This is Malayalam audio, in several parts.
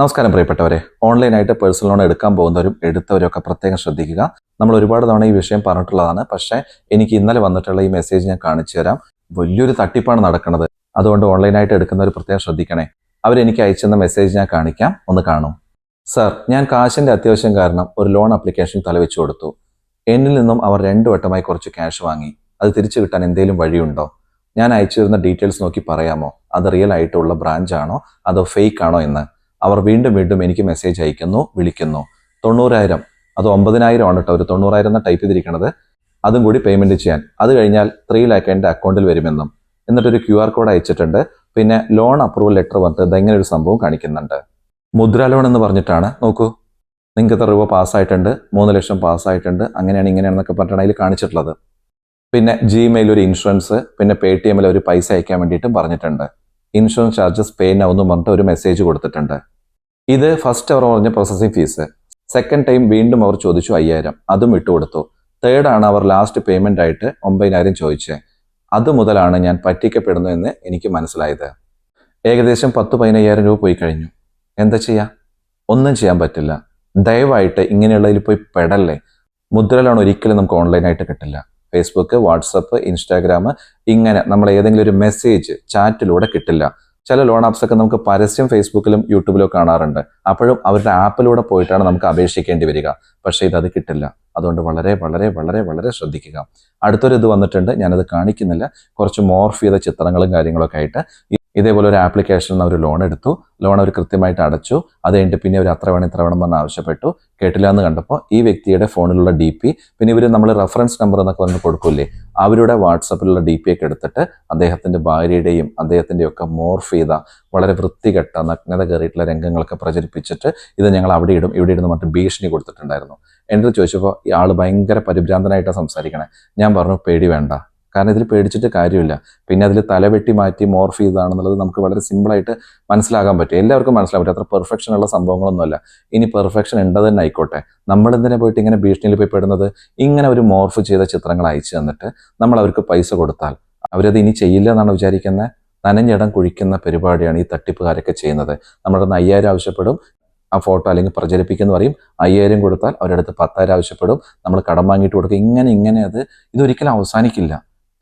നമസ്കാരം പ്രിയപ്പെട്ടവരെ. ഓൺലൈനായിട്ട് പേഴ്സണൽ ലോൺ എടുക്കാൻ പോകുന്നവരും എടുത്തവരും ഒക്കെ പ്രത്യേകം ശ്രദ്ധിക്കുക. നമ്മൾ ഒരുപാട് തവണ ഈ വിഷയം പറഞ്ഞിട്ടുള്ളതാണ്. പക്ഷേ എനിക്ക് ഇന്നലെ വന്നിട്ടുള്ള ഈ മെസ്സേജ് ഞാൻ കാണിച്ചു തരാം. വലിയൊരു തട്ടിപ്പാണ് നടക്കുന്നത്. അതുകൊണ്ട് ഓൺലൈനായിട്ട് എടുക്കുന്നവർ പ്രത്യേകം ശ്രദ്ധിക്കണേ. അവരെനിക്ക് അയച്ചെന്ന മെസ്സേജ് ഞാൻ കാണിക്കാം. ഒന്ന് കാണും. സർ ഞാൻ കാശിന്റെ അത്യാവശ്യം കാരണം ഒരു ലോൺ ആപ്ലിക്കേഷൻ തലവെച്ചു കൊടുത്തു. എന്നിൽ നിന്നും അവർ രണ്ടു വട്ടമായി കുറച്ച് ക്യാഷ് വാങ്ങി. അത് തിരിച്ചു കിട്ടാൻ എന്തെങ്കിലും വഴിയുണ്ടോ? ഞാൻ അയച്ചു തരുന്ന ഡീറ്റെയിൽസ് നോക്കി പറയാമോ? അത് റിയൽ ആയിട്ടുള്ള ബ്രാഞ്ച് ആണോ? അതോ ഫേക്ക് ആണോ എന്ന്? അവർ വീണ്ടും വീണ്ടും എനിക്ക് മെസ്സേജ് അയക്കുന്നു വിളിക്കുന്നു. തൊണ്ണൂറായിരം. അത് ഒമ്പതിനായിരം ആണ് കേട്ടോ. ഒരു തൊണ്ണൂറായിരം എന്ന ടൈപ്പ് ചെയ്തിരിക്കുന്നത് അതും കൂടി പേയ്മെന്റ് ചെയ്യാൻ. അത് കഴിഞ്ഞാൽ ത്രീ ലാക്ക് എന്റെ അക്കൗണ്ടിൽ വരുമെന്നും. എന്നിട്ടൊരു ക്യു ആർ കോഡ് അയച്ചിട്ടുണ്ട്. പിന്നെ ലോൺ അപ്രൂവൽ ലെറ്റർ വന്നിട്ട് ഇതെങ്ങനെ ഒരു സംഭവം കാണിക്കുന്നുണ്ട്. മുദ്ര ലോൺ എന്ന് പറഞ്ഞിട്ടാണ്. നോക്കൂ. നിങ്ങൾക്ക് എത്ര രൂപ പാസ്സായിട്ടുണ്ട് മൂന്ന് ലക്ഷം പാസ്സായിട്ടുണ്ട് അങ്ങനെയാണ് ഇങ്ങനെയാണെന്നൊക്കെ പറഞ്ഞിട്ടാണ് അതിൽ കാണിച്ചിട്ടുള്ളത്. പിന്നെ ജിമെയിൽ ഒരു ഇൻഷുറൻസ് പിന്നെ പേ ടി എമ്മിൽ ഒരു പൈസ അയക്കാൻ വേണ്ടിയിട്ടും പറഞ്ഞിട്ടുണ്ട്. ഇൻഷുറൻസ് ചാർജസ് പേ എന്നും പറഞ്ഞിട്ട് ഒരു മെസ്സേജ് കൊടുത്തിട്ടുണ്ട്. ഇത് ഫസ്റ്റ് അവർ പറഞ്ഞ പ്രോസസ്സിംഗ് ഫീസ് സെക്കൻഡ് ടൈം വീണ്ടും അവർ ചോദിച്ചു അയ്യായിരം. അതും വിട്ടുകൊടുത്തു തേർഡ് ആണ് അവർ ലാസ്റ്റ് പേയ്മെന്റ് ആയിട്ട് ഒമ്പതിനായിരം ചോദിച്ചത് അത് മുതലാണ് ഞാൻ പറ്റിക്കപ്പെടുന്നു എന്ന് എനിക്ക് മനസ്സിലായത്. ഏകദേശം പത്ത് പതിനയ്യായിരം രൂപ പോയി കഴിഞ്ഞു. എന്താ ചെയ്യാ? ഒന്നും ചെയ്യാൻ പറ്റില്ല. ദയവായിട്ട് ഇങ്ങനെയുള്ളതിൽ പോയി പെടല്ലേ? മുദ്രലോൺ ഒരിക്കലും നമുക്ക് ഓൺലൈനായിട്ട് കിട്ടില്ല. ഫേസ്ബുക്ക് വാട്സപ്പ് ഇൻസ്റ്റാഗ്രാം ഇങ്ങനെ നമ്മൾ ഏതെങ്കിലും ഒരു മെസ്സേജ് ചാറ്റിലൂടെ കിട്ടില്ല. ചില ലോൺ ആപ്സ് ഒക്കെ നമുക്ക് പരസ്യം ഫേസ്ബുക്കിലും യൂട്യൂബിലും കാണാറുണ്ട്. അപ്പോഴും അവരുടെ ആപ്പിലൂടെ പോയിട്ടാണ് നമുക്ക് അപേക്ഷിക്കേണ്ടി വരിക. പക്ഷേ ഇത് അത് കിട്ടില്ല. അതുകൊണ്ട് വളരെ വളരെ വളരെ വളരെ ശ്രദ്ധിക്കുക. അടുത്തൊരു ഇത് വന്നിട്ടുണ്ട് ഞാനത് കാണിക്കുന്നില്ല. കുറച്ച് മോർഫ് ചെയ്ത ചിത്രങ്ങളും കാര്യങ്ങളൊക്കെ ആയിട്ട്. ഇതേപോലെ ഒരു ആപ്ലിക്കേഷനിൽ നിന്ന് അവർ ലോൺ എടുത്തു. ലോൺ അവർ കൃത്യമായിട്ട് അടച്ചു. അത് കഴിഞ്ഞിട്ട് പിന്നെ അവർ അത്ര വേണം ഇത്ര വേണം പറഞ്ഞ് ആവശ്യപ്പെട്ടു. കേട്ടില്ല എന്ന് കണ്ടപ്പോൾ ഈ വ്യക്തിയുടെ ഫോണിലുള്ള ഡി പി പിന്നെ ഇവർ നമ്മൾ റെഫറൻസ് നമ്പർ എന്നൊക്കെ പറഞ്ഞ് കൊടുക്കൂലേ അവരുടെ വാട്സപ്പിലുള്ള ഡി പി ഒക്കെ എടുത്തിട്ട് അദ്ദേഹത്തിന്റെ ഭാര്യയുടെയും അദ്ദേഹത്തിന്റെ ഒക്കെ മോർഫ് ചെയ്ത വളരെ വൃത്തികെട്ട നഗ്നത കയറിയിട്ടുള്ള രംഗങ്ങളൊക്കെ പ്രചരിപ്പിച്ചിട്ട് ഇത് ഞങ്ങൾ അവിടെ ഇടും. ഇവിടെ ഇടുന്ന മറ്റു ഭീഷണി കൊടുത്തിട്ടുണ്ടായിരുന്നു. എന്റെ ചോദിച്ചപ്പോൾ ഈ ആൾ ഭയങ്കര പരിഭ്രാന്തനായിട്ടാണ് സംസാരിക്കണേ. ഞാൻ പറഞ്ഞു പേടി വേണ്ട. കാരണം ഇതിൽ പേടിച്ചിട്ട് കാര്യമില്ല. പിന്നെ അതിൽ തലവെട്ടി മാറ്റി മോർഫ് ചെയ്തതാണെന്നുള്ളത് നമുക്ക് വളരെ സിമ്പിളായിട്ട് മനസ്സിലാക്കാൻ പറ്റും. എല്ലാവർക്കും മനസ്സിലാൻ പറ്റും അത്ര പെർഫെക്ഷൻ ഉള്ള സംഭവങ്ങളൊന്നുമല്ല. ഇനി പെർഫെക്ഷൻ ഉണ്ടത് തന്നെ ആയിക്കോട്ടെ. നമ്മൾ എന്തിനെ പോയിട്ട് ഇങ്ങനെ ഭീഷണിയിൽ പോയി പെടുന്നത്? ഇങ്ങനെ ഒരു മോർഫ് ചെയ്ത ചിത്രങ്ങൾ അയച്ചു തന്നിട്ട് നമ്മൾ അവർക്ക് പൈസ കൊടുത്താൽ അവരത് ഇനി ചെയ്യില്ല എന്നാണ് വിചാരിക്കുന്നത്? നനഞ്ഞിടം കുഴിക്കുന്ന പരിപാടിയാണ് ഈ തട്ടിപ്പുകാരൊക്കെ ചെയ്യുന്നത്. നമ്മുടെ അയ്യായിരം ആവശ്യപ്പെടും. ആ ഫോട്ടോ അല്ലെങ്കിൽ പ്രചരിപ്പിക്കുന്ന പറയും അയ്യായിരം കൊടുത്താൽ അവരടുത്ത് പത്തായിരം ആവശ്യപ്പെടും. നമ്മൾ കടം വാങ്ങിയിട്ട് കൊടുക്കും. ഇങ്ങനെ ഇങ്ങനെ അത് ഇതൊരിക്കലും അവസാനിക്കില്ല.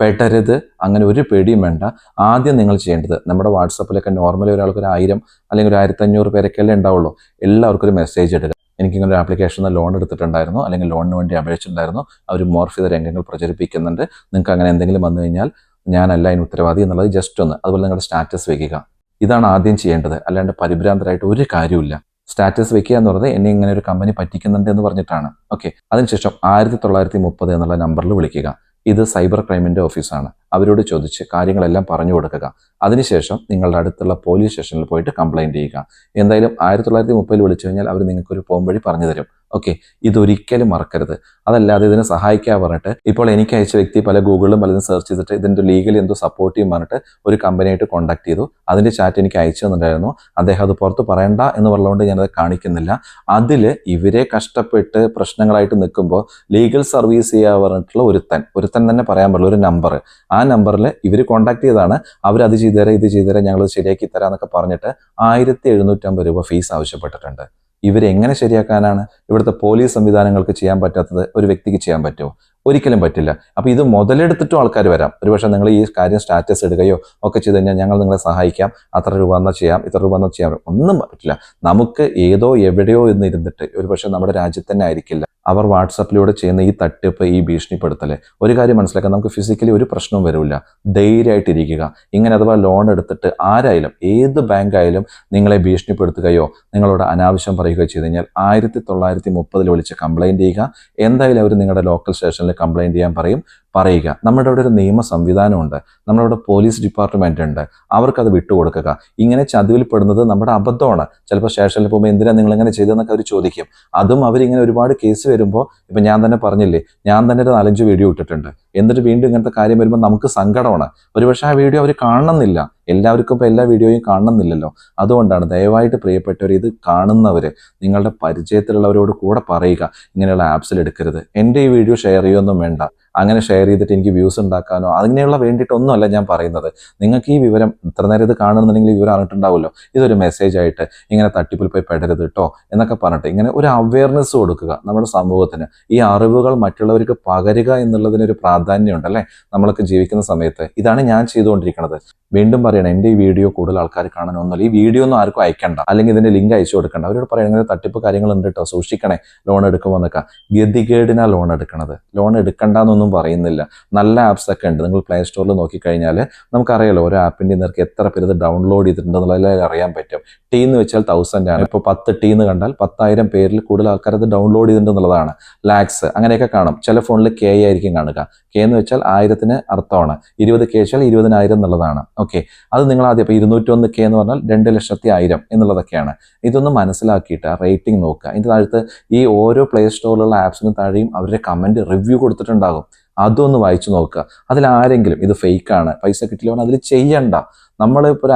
പെട്ടരുത് അങ്ങനെ ഒരു പേടിയും വേണ്ട. ആദ്യം നിങ്ങൾ ചെയ്യേണ്ടത് നമ്മുടെ വാട്സപ്പിലൊക്കെ നോർമലി ഒരാൾക്ക് ഒരു ആയിരം അല്ലെങ്കിൽ ഒരു ആയിരത്തി അഞ്ഞൂറ് പേരൊക്കെ അല്ലേ ഉണ്ടാവുള്ളൂ. എല്ലാവർക്കും ഒരു മെസ്സേജ് ഇടുക. എനിക്കിങ്ങനെ ഒരു ആപ്ലിക്കേഷനിൽ ലോൺ എടുത്തിട്ടുണ്ടായിരുന്നു അല്ലെങ്കിൽ ലോണിന് വേണ്ടി അപേക്ഷിച്ചിട്ടുണ്ടായിരുന്നു. അവർ മോർഫ് ചെയ്ത രംഗങ്ങൾ പ്രചരിപ്പിക്കുന്നുണ്ട്. നിങ്ങൾക്ക് അങ്ങനെ എന്തെങ്കിലും വന്നു കഴിഞ്ഞാൽ ഞാനല്ല അതിന് ഉത്തരവാദി എന്നുള്ളത് ജസ്റ്റ് ഒന്ന്. അതുപോലെ നിങ്ങളുടെ സ്റ്റാറ്റസ് വയ്ക്കുക ഇതാണ് ആദ്യം ചെയ്യേണ്ടത്. അല്ലാണ്ട് പരിഭ്രാന്തരായിട്ട് ഒരു കാര്യമില്ല സ്റ്റാറ്റസ് വെക്കുക എന്ന് പറഞ്ഞത് എന്നെ ഇങ്ങനെ ഒരു കമ്പനി പറ്റിക്കുന്നുണ്ട് എന്ന് പറഞ്ഞിട്ടാണ്. ഓക്കെ അതിനുശേഷം ആയിരത്തി തൊള്ളായിരത്തി മുപ്പത് എന്നുള്ള നമ്പറിൽ വിളിക്കുക. ഇത് സൈബർ ക്രൈമിന്റെ ഓഫീസാണ് അവരോട് ചോദിച്ച് കാര്യങ്ങളെല്ലാം പറഞ്ഞു കൊടുക്കുക. അതിനുശേഷം നിങ്ങളുടെ അടുത്തുള്ള പോലീസ് സ്റ്റേഷനിൽ പോയിട്ട് കംപ്ലൈന്റ് ചെയ്യുക. എന്തായാലും ആയിരത്തി തൊള്ളായിരത്തി മുപ്പതിൽ വിളിച്ചു കഴിഞ്ഞാൽ അവർ നിങ്ങൾക്കൊരു പോംവഴി പറഞ്ഞു തരും. ഓക്കെ? ഇതൊരിക്കലും മറക്കരുത്. അതല്ലാതെ ഇതിനെ സഹായിക്കാൻ പറഞ്ഞിട്ട് ഇപ്പോൾ എനിക്ക് അയച്ച വ്യക്തി പല ഗൂഗിളിലും പലതും സെർച്ച് ചെയ്തിട്ട് ഇതിന്റെ ലീഗലി എന്തോ സപ്പോർട്ട് ചെയ്യും പറഞ്ഞിട്ട് ഒരു കമ്പനിയായിട്ട് കോൺടാക്ട് ചെയ്തു. അതിന്റെ ചാറ്റ് എനിക്ക് അയച്ചു തന്നിട്ടുണ്ടായിരുന്നു. അദ്ദേഹം അത് പുറത്ത് പറയണ്ട എന്ന് പറഞ്ഞുകൊണ്ട് ഞാനത് കാണിക്കുന്നില്ല. അതിൽ ഇവരെ കഷ്ടപ്പെട്ട് പ്രശ്നങ്ങളായിട്ട് നിൽക്കുമ്പോൾ ലീഗൽ സർവീസ് ചെയ്യാൻ പറഞ്ഞിട്ടുള്ള ഒരുത്തൻ. ഒരുത്തൻ തന്നെ പറയാൻ പറ്റുള്ളൂ ഒരു നമ്പർ ആ നമ്പറിൽ ഇവർ കോൺടാക്ട് ചെയ്തതാണ്. അവർ അത് ചെയ്തു തരാം ഇത് ചെയ്തു തരാം ഞങ്ങൾ ശരിയാക്കി തരാം എന്നൊക്കെ പറഞ്ഞിട്ട് ആയിരത്തി എഴുന്നൂറ്റമ്പത് രൂപ ഫീസ് ആവശ്യപ്പെട്ടിട്ടുണ്ട്. ഇവരെങ്ങനെ ശരിയാക്കാനാണ്? ഇവിടുത്തെ പോലീസ് സംവിധാനങ്ങൾക്ക് ചെയ്യാൻ പറ്റാത്തത് ഒരു വ്യക്തിക്ക് ചെയ്യാൻ പറ്റുമോ? ഒരിക്കലും പറ്റില്ല. അപ്പോൾ ഇത് മുതലെടുത്തിട്ടും ആൾക്കാർ വരാം. ഒരുപക്ഷെ നിങ്ങൾ ഈ കാര്യം സ്റ്റാറ്റസ് ഇടുകയോ ഒക്കെ ചെയ്ത് കഴിഞ്ഞാൽ ഞങ്ങൾ നിങ്ങളെ സഹായിക്കാം. അത്ര രൂപ എന്നാൽ ചെയ്യാം ഇത്ര രൂപ എന്നാൽ ചെയ്യാം. ഒന്നും പറ്റില്ല. നമുക്ക് ഏതോ എവിടെയോ എന്നിരുന്നിട്ട് ഒരുപക്ഷെ നമ്മുടെ രാജ്യത്ത് തന്നെ ആയിരിക്കില്ല. അവർ വാട്സപ്പിലൂടെ ചെയ്യുന്ന ഈ തട്ടിപ്പ് ഈ ഭീഷണിപ്പെടുത്തൽ ഒരു കാര്യം മനസ്സിലാക്കാൻ നമുക്ക് ഫിസിക്കലി ഒരു പ്രശ്നവും വരില്ല. ധൈര്യമായിട്ടിരിക്കുക. ഇങ്ങനെ അഥവാ ലോൺ എടുത്തിട്ട് ആരായാലും ഏത് ബാങ്കായാലും നിങ്ങളെ ഭീഷണിപ്പെടുത്തുകയോ നിങ്ങളോട് അനാവശ്യം പറയുകയോ ചെയ്ത് കഴിഞ്ഞാൽ ആയിരത്തി തൊള്ളായിരത്തി മുപ്പതിൽ വിളിച്ച് കംപ്ലൈന്റ് ചെയ്യുക. എന്തായാലും അവർ നിങ്ങളുടെ ലോക്കൽ സ്റ്റേഷനിൽ കംപ്ലൈന്റ് ചെയ്യാൻ പറയും. പറയുക. നമ്മുടെ ഇവിടെ ഒരു നിയമ സംവിധാനമുണ്ട്. നമ്മുടെ ഇവിടെ പോലീസ് ഡിപ്പാർട്ട്മെന്റ് ഉണ്ട് അവർക്കത് വിട്ടുകൊടുക്കുക. ഇങ്ങനെ ചതിവിൽപ്പെടുന്നത് നമ്മുടെ അബദ്ധമാണ്. ചിലപ്പോൾ ശേഷം പോകുമ്പോൾ എന്തിനാണ് നിങ്ങൾ ഇങ്ങനെ ചെയ്തതെന്നൊക്കെ അവർ ചോദിക്കും. അതും അവരിങ്ങനെ ഒരുപാട് കേസ് വരുമ്പോൾ ഇപ്പം ഞാൻ തന്നെ പറഞ്ഞില്ലേ ഞാൻ തന്നെ ഒരു നാലഞ്ച് വീഡിയോ ഇട്ടിട്ടുണ്ട്. എന്നിട്ട് വീണ്ടും ഇങ്ങനത്തെ കാര്യം വരുമ്പോൾ നമുക്ക് സങ്കടമാണ്. ഒരുപക്ഷെ ആ വീഡിയോ അവർ കാണണമെന്നില്ല. എല്ലാവർക്കും ഇപ്പോൾ എല്ലാ വീഡിയോയും കാണണമെന്നില്ലല്ലോ. അതുകൊണ്ടാണ് ദയവായിട്ട് പ്രിയപ്പെട്ടവർ ഇത് കാണുന്നവർ നിങ്ങളുടെ പരിചയത്തിലുള്ളവരോട് കൂടെ പറയുക. ഇങ്ങനെയുള്ള ആപ്സിൽ എടുക്കരുത്. എന്റെ ഈ വീഡിയോ ഷെയർ ചെയ്യുമൊന്നും വേണ്ട. അങ്ങനെ ഷെയർ ചെയ്തിട്ട് എനിക്ക് വ്യൂസ് ഉണ്ടാക്കാനോ അങ്ങനെയുള്ള വേണ്ടിയിട്ടൊന്നുമല്ല ഞാൻ പറയുന്നത്. നിങ്ങൾക്ക് ഈ വിവരം ഇത്ര നേരം ഇത് കാണുന്നുണ്ടെങ്കിൽ വിവരം അറിഞ്ഞിട്ടുണ്ടാവുമല്ലോ. ഇതൊരു മെസ്സേജ് ആയിട്ട് ഇങ്ങനെ തട്ടിപ്പിൽ പോയി പെടരുത് കേട്ടോ എന്നൊക്കെ പറഞ്ഞിട്ട് ഇങ്ങനെ ഒരു അവയർനെസ് കൊടുക്കുക നമ്മുടെ സമൂഹത്തിന്. ഈ അറിവുകൾ മറ്റുള്ളവർക്ക് പകരുക എന്നുള്ളതിനൊരു പ്രാധാന്യമുണ്ട് അല്ലേ? നമ്മളൊക്കെ ജീവിക്കുന്ന സമയത്ത്. ഇതാണ് ഞാൻ ചെയ്തുകൊണ്ടിരിക്കുന്നത്. വീണ്ടും പറയണം എന്റെ ഈ വീഡിയോ കൂടുതൽ ആൾക്കാർ കാണാനൊന്നുമില്ല ഈ വീഡിയോ ഒന്നും ആർക്കും അയക്കണ്ട. അല്ലെങ്കിൽ ഇതിന്റെ ലിങ്ക് അയച്ചു കൊടുക്കണ്ട. അവരോട് പറയണം ഇങ്ങനെ തട്ടിപ്പ് കാര്യങ്ങളുണ്ട് കേട്ടോ സൂക്ഷിക്കണേ. ലോൺ എടുക്കുമ്പോൾ എന്നൊക്കെ ഗതികേടിനാ ലോൺ എടുക്കണത്. ലോൺ എടുക്കണ്ടെന്നൊന്നും പറയുന്നില്ല. നല്ല ആപ്സ് ഒക്കെ ഉണ്ട്. നിങ്ങൾ പ്ലേ സ്റ്റോറിൽ നോക്കിക്കഴിഞ്ഞാൽ നമുക്കറിയാലോ ഓരോ ആപ്പിന്റെ നിനക്ക് എത്ര പേര് ഇത് ഡൗൺലോഡ് ചെയ്തിട്ടുണ്ടെന്നുള്ള അറിയാൻ പറ്റും. ടീ എന്ന് വെച്ചാൽ തൗസൻഡ് ആണ്. ഇപ്പോൾ പത്ത് ടീ എന്ന് കണ്ടാൽ പത്തായിരം പേരിൽ കൂടുതൽ ആൾക്കാർ അത് ഡൗൺലോഡ് ചെയ്തിട്ടുണ്ടെന്നുള്ളതാണ്. ലാക്സ്. അങ്ങനെയൊക്കെ കാണും. ചില ഫോണിൽ കെ ആയിരിക്കും കാണുക. കെ എന്ന് വെച്ചാൽ ആയിരത്തിന് അർത്ഥമാണ്. ഇരുപത് കെ വെച്ചാൽ ഇരുപതിനായിരം എന്നുള്ളതാണ്. ഓക്കെ. അത് നിങ്ങൾ ആദ്യം ഇപ്പോൾ ഇരുന്നൂറ്റൊന്ന് കെ എന്ന് പറഞ്ഞാൽ രണ്ട് ലക്ഷത്തി ആയിരം എന്നുള്ളതൊക്കെയാണ്. ഇതൊന്ന് മനസ്സിലാക്കിയിട്ട് റേറ്റിംഗ് നോക്കുക. ഇതിന്റെ താഴത്ത് ഈ ഓരോ പ്ലേ സ്റ്റോറിലുള്ള ആപ്സിന് താഴെയും അവരുടെ കമന്റ് റിവ്യൂ കൊടുത്തിട്ടുണ്ടാകും. അതൊന്ന് വായിച്ചു നോക്കുക. അതിൽ ആരെങ്കിലും ഇത് ഫേക്കാണ് പൈസ കിട്ടില്ല അതിൽ ചെയ്യണ്ട. നമ്മൾ ഇപ്പോൾ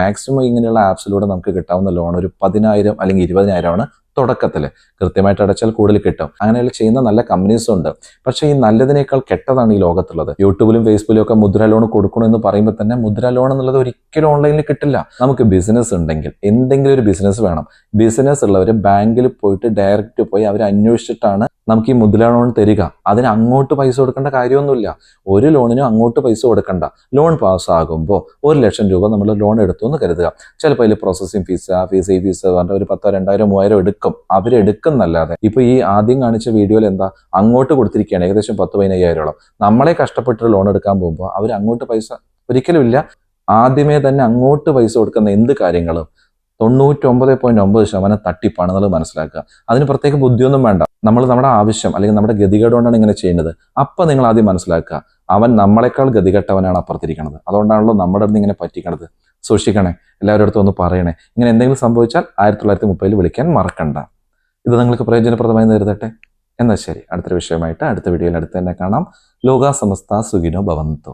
മാക്സിമം ഇങ്ങനെയുള്ള ആപ്സിലൂടെ നമുക്ക് കിട്ടാവുന്ന ലോൺ ഒരു പതിനായിരം അല്ലെങ്കിൽ ഇരുപതിനായിരമാണ് തുടക്കത്തിൽ കൃത്യമായിട്ട് അടച്ചാൽ കൂടുതൽ കിട്ടും. അങ്ങനെയുള്ള ചെയ്യുന്ന നല്ല കമ്പനീസും ഉണ്ട്. പക്ഷേ ഈ നല്ലതിനേക്കാൾ കെട്ടതാണ് ഈ ലോകത്തുള്ളത്. യൂട്യൂബിലും ഫേസ്ബുക്കിലും ഒക്കെ മുദ്ര ലോൺ കൊടുക്കണമെന്ന് പറയുമ്പോൾ തന്നെ മുദ്ര ലോൺ എന്നുള്ളത് ഒരിക്കലും ഓൺലൈനിൽ കിട്ടില്ല. നമുക്ക് ബിസിനസ് ഉണ്ടെങ്കിൽ എന്തെങ്കിലും ഒരു ബിസിനസ് വേണം. ബിസിനസ് ഉള്ളവർ ബാങ്കിൽ പോയിട്ട് ഡയറക്റ്റ് പോയി അവർ അന്വേഷിച്ചിട്ടാണ് നമുക്ക് ഈ മുദ്ര ലോൺ തരിക. അതിന് അങ്ങോട്ട് പൈസ കൊടുക്കേണ്ട കാര്യമൊന്നുമില്ല. ഒരു ലോണിനും അങ്ങോട്ട് പൈസ കൊടുക്കണ്ട. ലോൺ പാസ്സാകുമ്പോൾ ഒരു ലക്ഷം രൂപ നമ്മൾ ലോൺ എടുത്തു എന്ന് കരുതുക. ചിലപ്പോൾ അതിൽ പ്രോസസ്സിംഗ് ഫീസ് ആ ഫീസ് ഈ ഫീസ് പറഞ്ഞാൽ ഒരു പത്തോ രണ്ടായിരം മൂവായിരം എടുക്കും. അവരെടുക്കുന്നല്ലാതെ ഇപ്പൊ ഈ ആദ്യം കാണിച്ച വീഡിയോയിൽ എന്താ? അങ്ങോട്ട് കൊടുത്തിരിക്കുകയാണ്. ഏകദേശം പത്ത് പതിനയ്യായിരോളം. നമ്മളെ കഷ്ടപ്പെട്ട് ലോൺ എടുക്കാൻ പോകുമ്പോൾ അവർ അങ്ങോട്ട് പൈസ ഒരിക്കലുമില്ല ആദ്യമേ തന്നെ അങ്ങോട്ട് പൈസ കൊടുക്കുന്ന എന്ത് കാര്യങ്ങളും തൊണ്ണൂറ്റൊമ്പത് പോയിന്റ് ഒമ്പത് ശതമാനം തട്ടിപ്പാണ് നമ്മൾ മനസ്സിലാക്കുക. അതിന് പ്രത്യേക ബുദ്ധിയൊന്നും വേണ്ട. നമ്മൾ നമ്മുടെ ആവശ്യം അല്ലെങ്കിൽ നമ്മുടെ ഗതികേടുകൊണ്ടാണ് ഇങ്ങനെ ചെയ്യുന്നത്. അപ്പം നിങ്ങൾ ആദ്യം മനസ്സിലാക്കുക. അവൻ നമ്മളെക്കാൾ ഗതികെട്ടവനാണ് അപ്പുറത്തിരിക്കുന്നത് അതുകൊണ്ടാണല്ലോ നമ്മുടെ അടുത്ത് ഇങ്ങനെ പറ്റിക്കണത്. സൂക്ഷിക്കണേ. എല്ലാവരുടെ അടുത്തും ഒന്ന് പറയണേ. ഇങ്ങനെ എന്തെങ്കിലും സംഭവിച്ചാൽ ആയിരത്തി തൊള്ളായിരത്തി മുപ്പതിൽ വിളിക്കാൻ മറക്കണ്ട. ഇത് നിങ്ങൾക്ക് പ്രയോജനപ്രദമായി നേരിടട്ടെ? എന്നാൽ ശരി. അടുത്തൊരു വിഷയമായിട്ട് അടുത്ത വീഡിയോയിൽ അടുത്ത് തന്നെ കാണാം. ലോകാ സമസ്ത സുഖിനോ ഭവന്തോ.